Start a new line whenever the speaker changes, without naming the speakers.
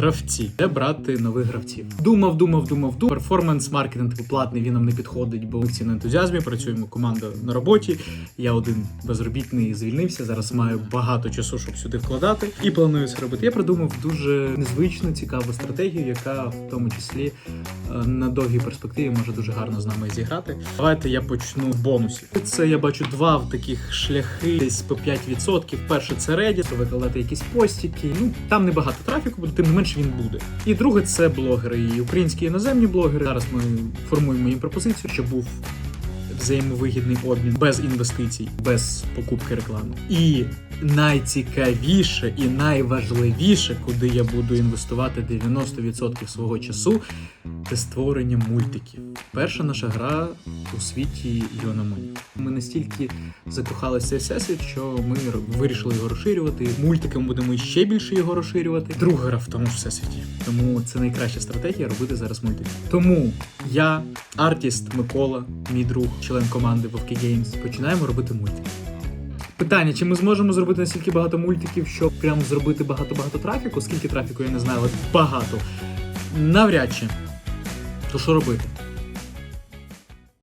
Гравці, де брати нових гравців. Думав, думав, думав, думав. Перформанс маркетинг платний він нам не підходить, бо ми всі на ентузіазмі працюємо команда на роботі. Я один безробітний звільнився. Зараз маю багато часу, щоб сюди вкладати, і планую це робити. Я придумав дуже незвичну, цікаву стратегію, яка в тому числі е, на довгій перспективі може дуже гарно з нами зіграти. Давайте я почну з бонусів. Це я бачу два в таких шляхи, десь по 5%. Перше це Reddit, викладати якісь постіки. Ну там небагато трафіку буде, тим не менш він буде. І друге це блогери, і українські іноземні блогери. Зараз ми формуємо їм пропозицію, щоб був взаємовигідний обмін без інвестицій, без покупки реклами. І найцікавіше і найважливіше, куди я буду інвестувати 90% свого часу, це створення мультиків. Перша наша гра у світі Йономоні. Ми настільки закохалися в всесвіт, що ми вирішили його розширювати. Мультиками будемо ще більше його розширювати. Друга гра в тому ж всесвіті. Тому це найкраща стратегія робити зараз мультики. Тому я, артіст Микола, мій друг, член команди Вовки Games, починаємо робити мультики. Питання, чи ми зможемо зробити настільки багато мультиків, щоб прям зробити багато-багато трафіку? Скільки трафіку, я не знаю, але багато. Навряд чи. То що робити?